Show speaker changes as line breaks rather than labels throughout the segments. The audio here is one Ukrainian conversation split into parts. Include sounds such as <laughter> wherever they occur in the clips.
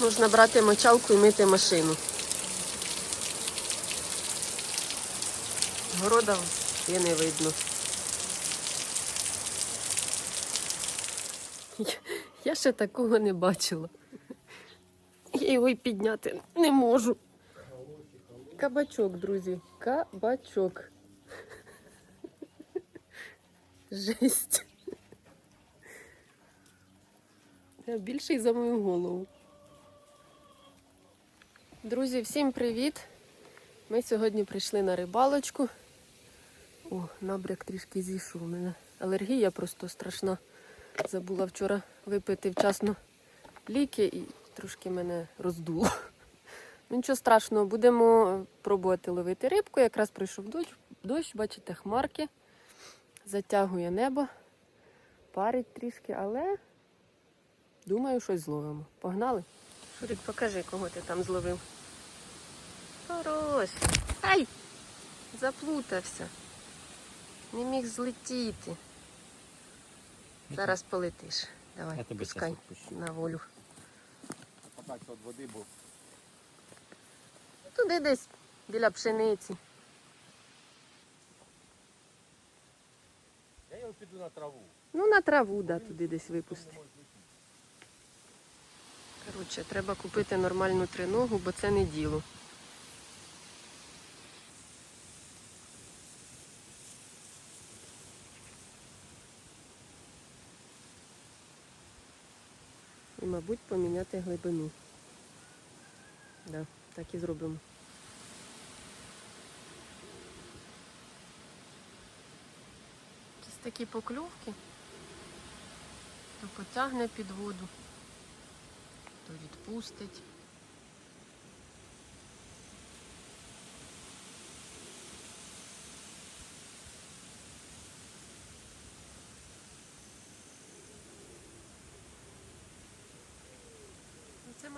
Можна брати мочалку і мити машину. Города і не видно. Я- ще такого не бачила. Я його й підняти не можу. Кабачок, друзі. Кабачок. Жесть. Більший за мою голову. Друзі, всім привіт! Ми сьогодні прийшли на рибалочку. О, набряк трішки зійшов. У мене алергія просто страшна. Забула вчора випити вчасно ліки і трошки мене роздуло. Ну, Нічого страшного, будемо пробувати ловити рибку. Якраз прийшов дощ, дощ, бачите, хмарки. Затягує небо, парить трішки, але думаю, щось зловимо. Погнали? Шурик, покажи, кого ти там зловив. Хорош. Ай! Заплутався. Не міг злетіти. Зараз полетиш. Давай,
Я тебе
пускай на волю.
Подальше від води, бо
Туди десь біля пшениці.
я його піду на траву.
Ну, на траву, да, туди десь випусти. Коротше, треба купити нормальну триногу, бо це не діло. Мабуть, глибину. Да, так і зробимо. Якісь такі покльовки. То потягне під воду, то відпустить.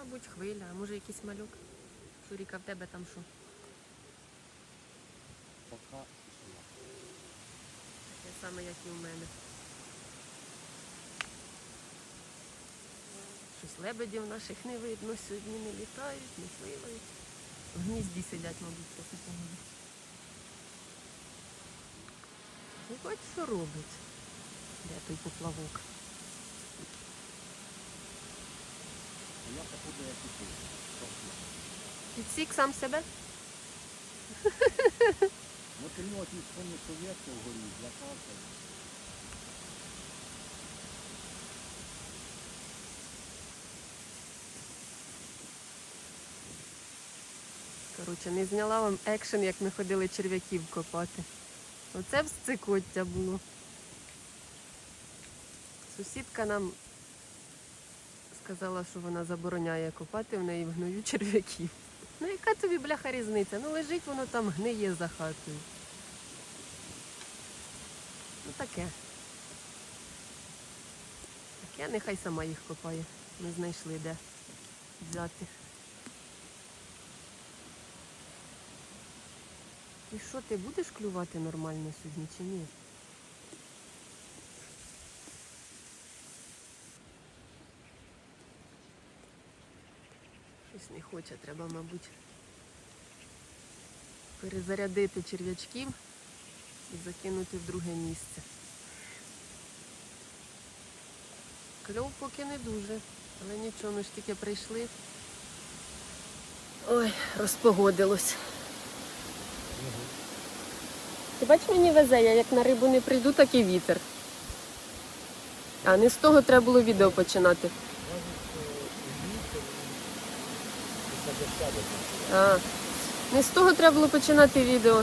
Мабуть, хвиля, а може якийсь малюк. Шуріка, в тебе там що?
Пока тишина.
Таке саме, як і в мене. Щось лебедів наших не видно, сьогодні не літають, не пливають. В гнізді сидять, мабуть, трохи погоди. Ну, бач, що робить. Де той поплавок?
Як.
Підсік сам себе?
Ну ти нього ті вспомни совєтки вгорі, злякався.
Коротше, не зняла вам екшен, як ми ходили черв'яків копати. Оце всцикоття було. Сусідка нам сказала, що вона забороняє копати в неї в гною черв'яків. Ну яка тобі бляха різниця? Ну лежить воно там гниє за хатою. Ну таке. Таке нехай сама їх копає. Ми знайшли де взяти. І що, ти будеш клювати нормально сьогодні чи ні? Не хоче, треба, мабуть, перезарядити черв'ячків і закинути в друге місце. Кльов поки не дуже, але нічого, ми ж тільки прийшли. Ой, розпогодилось. Ти бач, мені везе, я як на рибу не прийду, так і вітер. А не з того треба було відео починати. А, не з того треба було починати відео.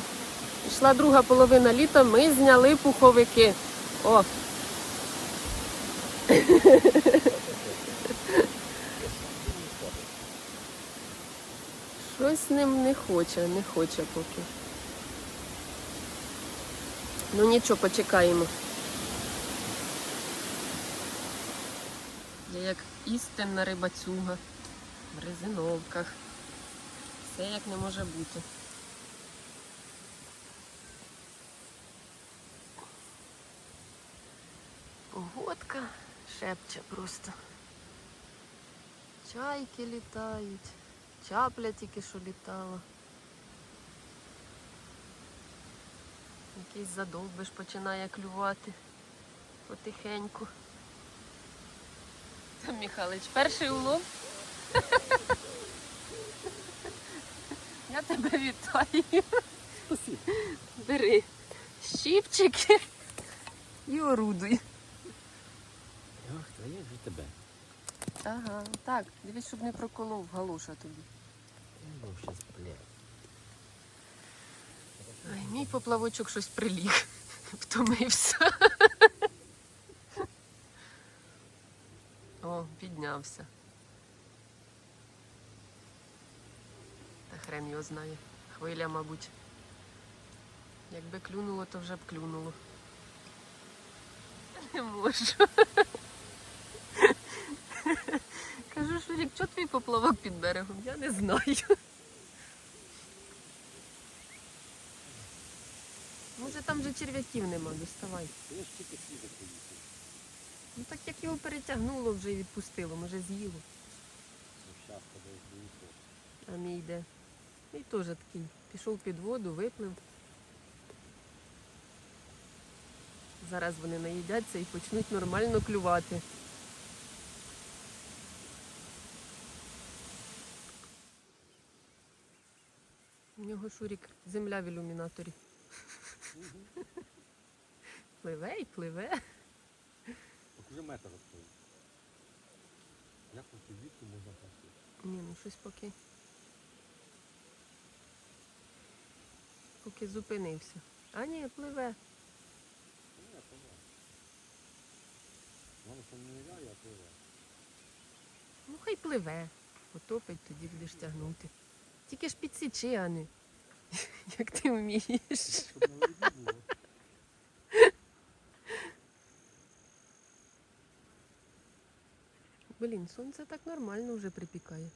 Пішла друга половина літа, ми зняли пуховики. О! Щось з ним не хоче, не хоче поки. Ну нічого, почекаємо. Я як істинна рибацюга в резиновках. Все як не може бути. Погодка шепче просто. Чайки літають. Чапля тільки що літала. Якийсь задовбиш починає клювати потихеньку. Там Михайлович, перший улов. Я тебе вітаю.
Спасибо.
Бери щіпчики і орудуй.
Ах, та я вже тебе.
Ага, так, дивись, щоб не проколов галуша тобі.
Ну, щас, блядь.
Ай, мій поплавочок щось приліг. <laughs> Втомився. <laughs> О, піднявся. Хрен його знає. Хвиля, мабуть. Якби клюнуло, то вже б клюнуло. Не можу. Кажу, Шурік, чого твій поплавок під берегом? Я не знаю. Може там же черв'яків нема, доставай.
Я ж тільки свіжо поїхав.
Ну так як його перетягнуло вже і відпустило, може з'їло. А мій йде. І теж такий. Пішов під воду, виплив. Зараз вони наїдяться і почнуть нормально клювати. У нього Шурік земля в ілюмінаторі. <laughs> Пливе і пливе.
Вже метр розповів. Як у вітку можна пасти?
Ні, ну щось поки. Поки зупинився. А ні, пливе.
Ні, пливе. Воно не а пливе.
Ну хай пливе. Потопить, тоді будеш тягнути. Тільки ж підсічи, а не <laughs> як ти вмієш. Блін, сонце так нормально вже припікає.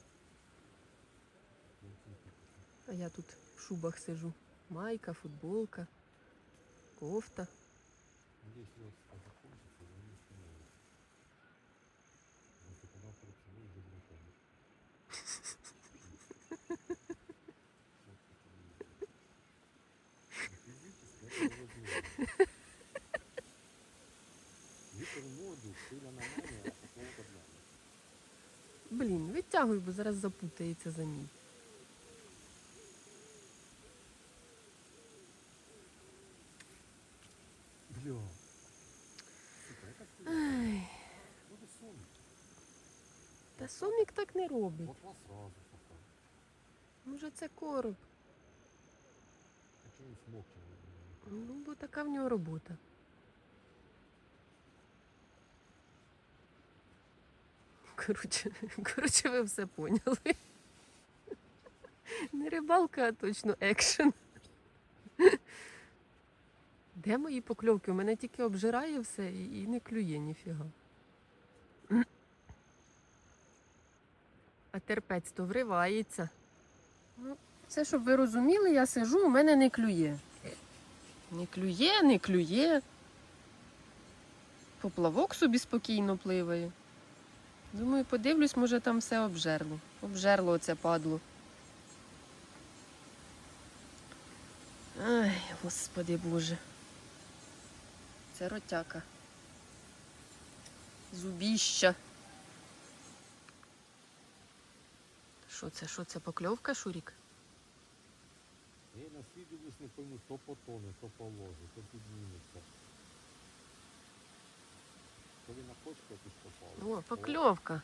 А я тут в шубах сижу. Майка, футболка, кофта.
Вітер воду, хвиля на мене, а поплавок.
Блін, витягуй, бо зараз запутається за ній.
Бля. Сука, яка хвиля?
Ай,
Буде сон.
та сомік так не робить.
Вот вас сразу пока.
Може це короб.
Якщо він смокче.
Ну, бо така в нього робота. Коротше, <laughs> коротше, ви все поняли. Не рибалка, а точно екшен. Де мої покльовки? У мене тільки обжирає все і не клює ніфіга. А терпець то вривається. Ну, це, щоб ви розуміли, я сижу, у мене не клює. Не клює, не клює. Поплавок собі спокійно пливає. Думаю, подивлюсь, може там все обжерло. Обжерло оце падло. Ай, господи Боже. Це ротяка. Зубіща. Що це? Що це? Покльовка, Шурік?
Я на свій дивлюсь, не пойму, то потоне, то положить, то підніметься. Коли на кочку якусь попало.
О, покльовка.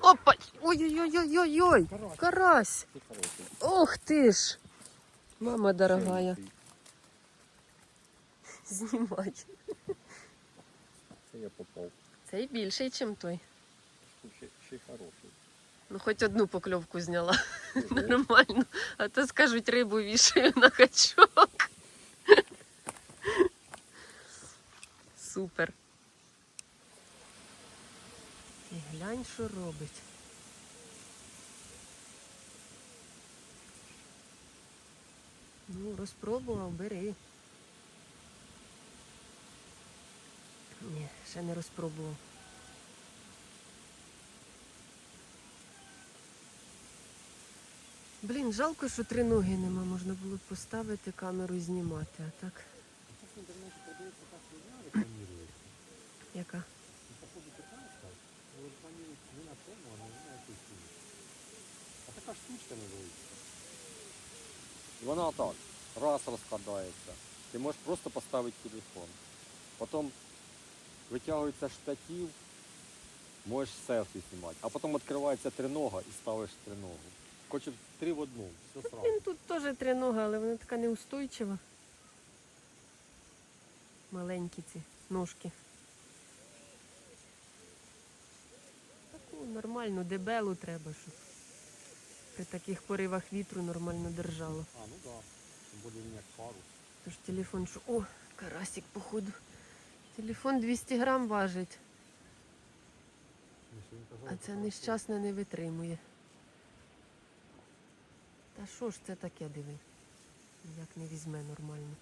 Опа! Ой-ой-ой-ой-ой!
Карась.
Ох ти ж! Мама дорогая, знімай.
це я попав.
Цей більший, ніж той.
Ще, ще хороший.
Ну, хоч одну покльовку зняла. <laughs> Нормально. А то скажуть, рибу вішаю на качок. <laughs> Супер. І глянь, що робить. Ну, розпробував, бери. Ні, ще не розпробував. Блін, жалко, що три ноги нема. Можна було б поставити камеру і знімати, а так. Яка?
А така штучка називається. Вона так, раз розкладається. Ти можеш просто поставити телефон. Потім витягується штатив, можеш селфі знімати. А потім відкривається тринога і ставиш триногу. Хоче три в одному, все сразу.
Він тут теж три ноги, але вона така неустойчива. Маленькі ці ножки. Таку нормальну дебелу треба, щоб при таких поривах вітру нормально держало.
А, ну да. Тим більше як парус.
Тож телефон, що. О, карасик, походу. Телефон 200 грам важить,
Ну,
а
це
ця нещасна не витримує. Та що ж це таке, диви? Як не візьме нормально.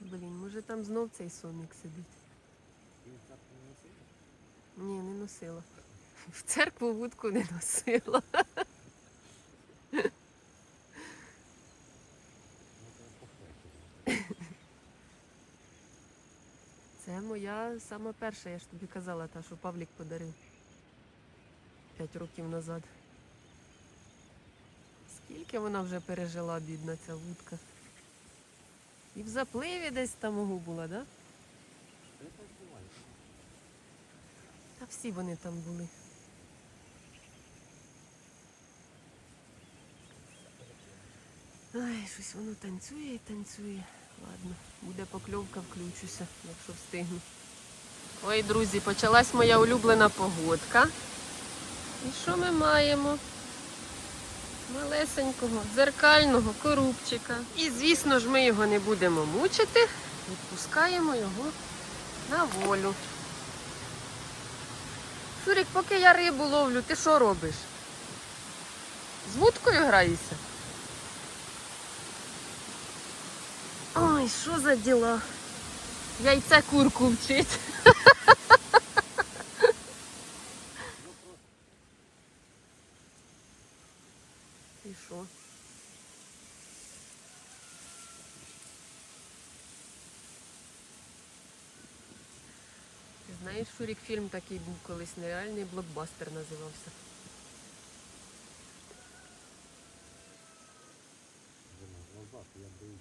Блін, може там знов цей сомік сидить. Ні, не носила. В церкву вудку не носила.
Ну, це похоже.
Це сама перша, я ж тобі казала, та, що Павлік подарив. П'ять років назад. Скільки вона вже пережила, бідна ця вудка. І в запливі десь там угу була, да?
Та
всі вони там були. Ай, щось воно танцює і танцює. Ладно, буде покльовка, включуся, якщо встигну. Ой, друзі, почалась моя улюблена погодка. І що ми маємо? Малесенького, дзеркального корубчика. І, звісно ж, ми його не будемо мучити. Відпускаємо його на волю. Шурік, поки я рибу ловлю, ти що робиш? З вудкою граєшся? Ой, що за діла? Яйце курку вчить. І що? Ти знаєш, Шурік, фільм такий був колись нереальний блокбастер називався.
Вже на глазах, я боюсь.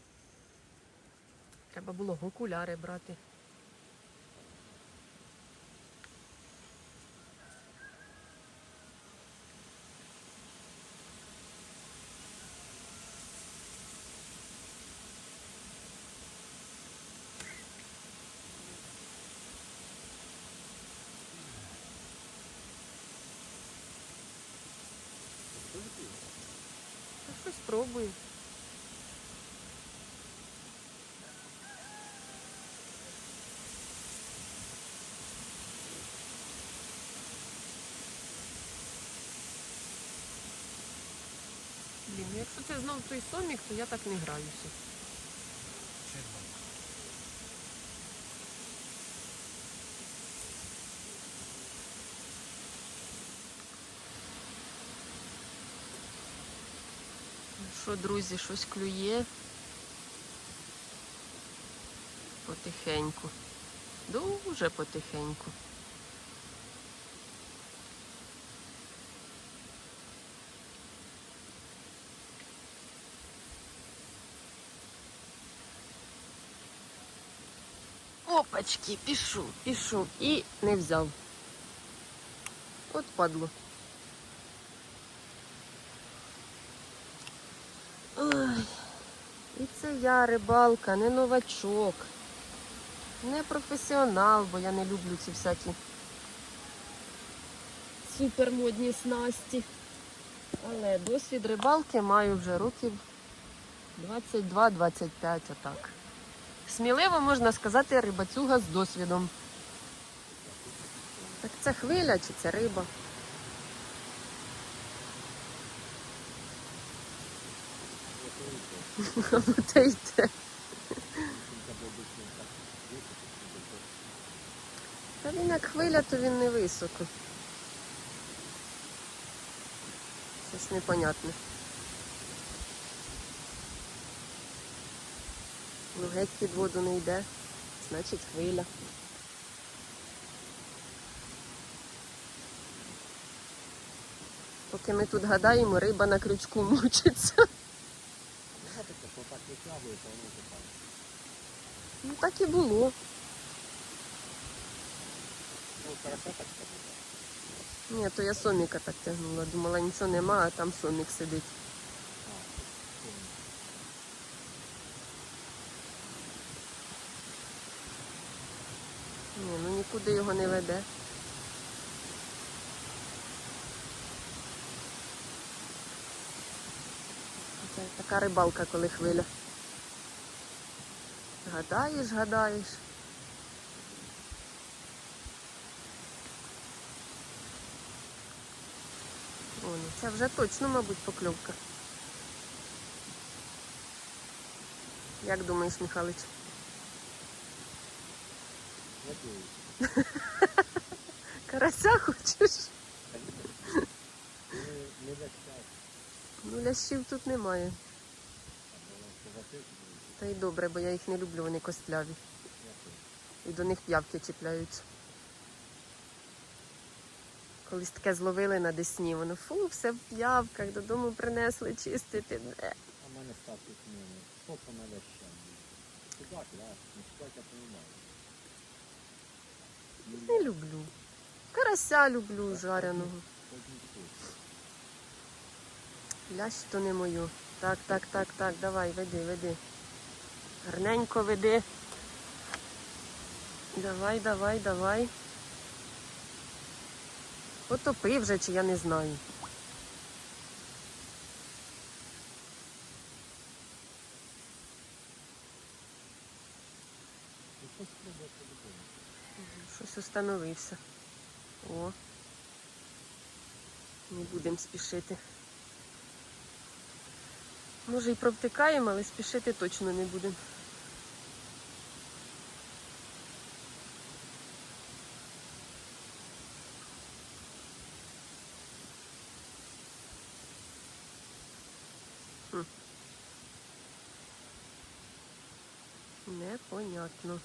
Треба було окуляри брати. Щось спробую. Це знов той сомік, то я так не граюся. Ну Що, друзі, щось клює? Потихеньку. Дуже потихеньку. Опачки, пішов, пішов і не взяв. От падло. Ой, і це я рибалка, не новачок, не професіонал, бо я не люблю ці всякі супермодні снасті. Але досвід рибалки маю вже років 22-25 отак. Сміливо можна сказати рибацюга з досвідом. Так це хвиля чи це риба? Або те й те. Та він як хвиля, то він не високо. Щось непонятне. Ну, геть під воду не йде, значить хвиля. Поки ми тут гадаємо, риба на крючку <laughs> мучиться. Ну так і було.
Ну.
Ні, то я соміка так тягнула. Думала, нічого нема, а там сомік сидить. Нікуди його не веде. Це така рибалка, коли хвиля. Гадаєш, гадаєш. О, ну це вже точно, мабуть, покльовка. Як думаєш, Михайлович?
Надіюсь.
Карася хочеш?
Не, не.
Ну, лящів тут немає. Та й добре, бо я їх не люблю, вони костляві. І до них п'явки чіпляються. Колись таке зловили на десні, воно фу, все в п'явках, додому принесли чистити. Бе.
А мене статус мене. Що це на лящам? Судак, лящ. Ну, судак я розумію.
Не люблю. Карася люблю жареного. Лящ то не мою. Так, так, так, так, давай, веди, веди. Гарненько веди. Давай, давай, давай. Потопи вже, чи я не знаю. Щось установився. О. Не будемо спішити. Може і провтикаємо, але спішити точно не будемо. Непонятно.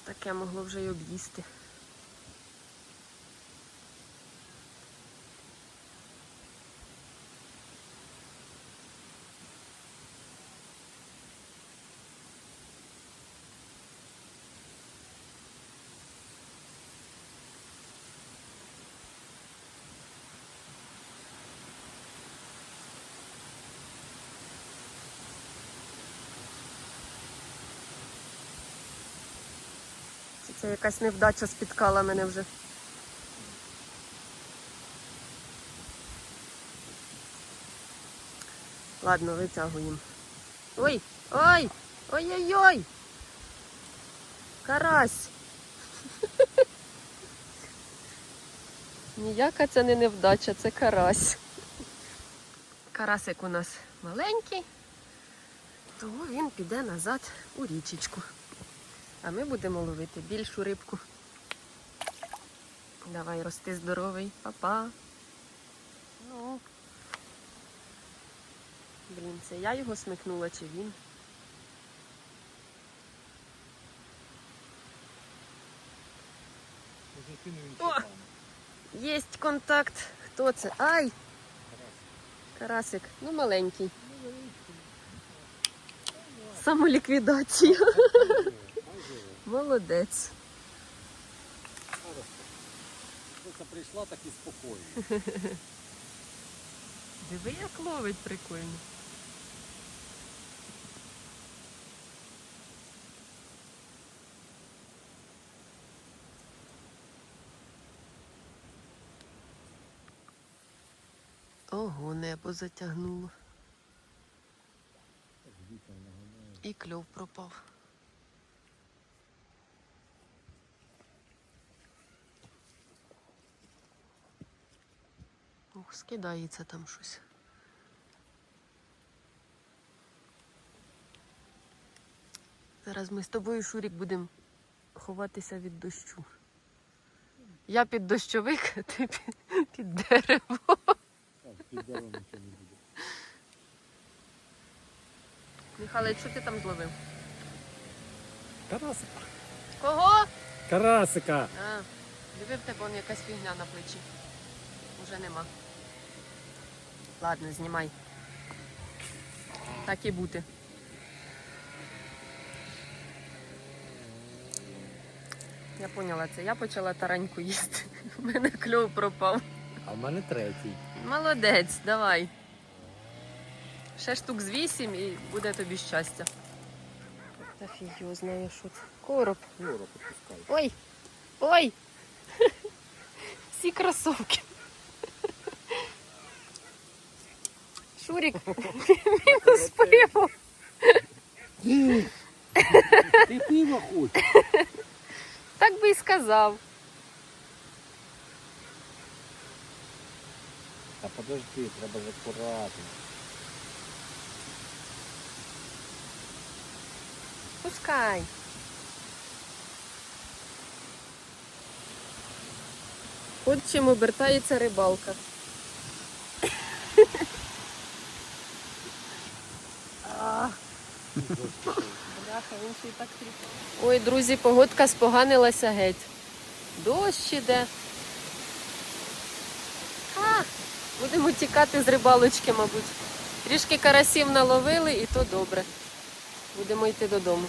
Ж таке могло вже й об'їсти. Це якась невдача спіткала мене вже. Ладно, витягуємо. Ой, ой, ой-ой-ой! Карась! Ніяка це не невдача, це карась. Карасик у нас маленький, тому він піде назад у річечку. А ми будемо ловити більшу рибку. Давай рости здоровий, папа. Ну. Блін, це я його смикнула чи він? О! Єсть контакт. Хто це? Ай! Карасик. Ну, маленький. Самоліквідація. Молодець.
Це прийшла так і спокійно. <laughs>
Диви, як ловить прикольно. Ого, небо затягнуло. І кльов пропав. Скидається там щось. Зараз ми з тобою, Шурік, будемо ховатися від дощу. Я під дощовик, а ти під, під дерево.
Так, під деревом нічого не буде.
Михайло, що ти там зловив?
Карасика.
Кого?
Карасика.
А, диви тебе вон якась фігня на плечі. Уже нема. Ладно, знімай. Так і бути. Я поняла це. Я почала тараньку їсти. <laughs> У мене кльов пропав.
А в мене третій.
Молодець, давай. Ще штук з вісім і буде тобі щастя. Та фіг його знає, що це. Короб. Ой! Ой! <laughs> Всі кросовки. Шурік, <laughs> мінус пиво.
Ти пиво хочеш?
Так би і сказав.
Та подожди, треба ж акуратно.
Пускай. От чим обертається рибалка. Ой, друзі, погодка споганилася геть. Дощ іде. А, будемо тікати з рибалочки, мабуть. Трішки карасів наловили і то добре. Будемо йти додому.